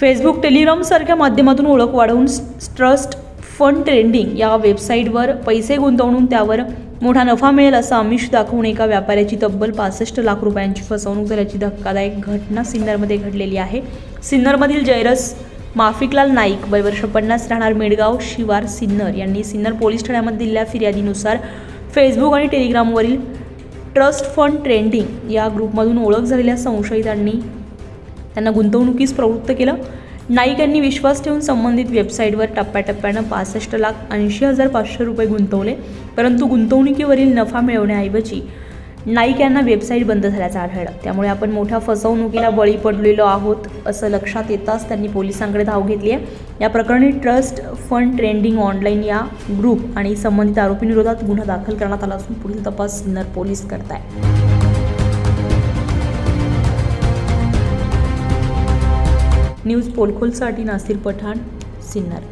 Facebook टेलिग्रामसारख्या माध्यमातून ओळख वाढवून ट्रस्ट फंड ट्रेंडिंग या वेबसाईटवर पैसे गुंतवणून त्यावर मोठा नफा मिळेल असं आमिष दाखवून एका व्यापाऱ्याची तब्बल पासष्ट लाख रुपयांची फसवणूक झाल्याची धक्कादायक घटना सिन्नरमध्ये घडलेली आहे. सिन्नरमधील जयरस माफिकलाल नाईक वय वर्ष पन्नास राहणार मेडगाव शिवार सिन्नर यांनी सिन्नर पोलीस ठाण्यामध्ये दिलेल्या फिर्यादीनुसार फेसबुक आणि टेलिग्रामवरील ट्रस्ट फंड ट्रेंडिंग या ग्रुपमधून ओळख झालेल्या संशयितांनी त्यांना गुंतवणुकीस प्रवृत्त केलं. नाईक यांनी विश्वास ठेवून संबंधित वेबसाईटवर टप्प्याटप्प्यानं पासष्ट लाख ऐंशी हजार पाचशे रुपये गुंतवले परंतु गुंतवणुकीवरील नफा मिळवण्याऐवजी नाईक यांना वेबसाईट बंद झाल्याचं आढळलं. त्यामुळे आपण मोठ्या फसवणुकीला बळी पडलेलो आहोत असं लक्षात येताच त्यांनी पोलिसांकडे धाव घेतली आहे. या प्रकरणी ट्रस्ट फंड ट्रेंडिंग ऑनलाईन या ग्रुप आणि संबंधित आरोपींविरोधात गुन्हा दाखल करण्यात आला असून पुढील तपास सिन्नर पोलीस करत आहे न्यूज पोलखोलसाठी नासिर पठाण सिन्नर.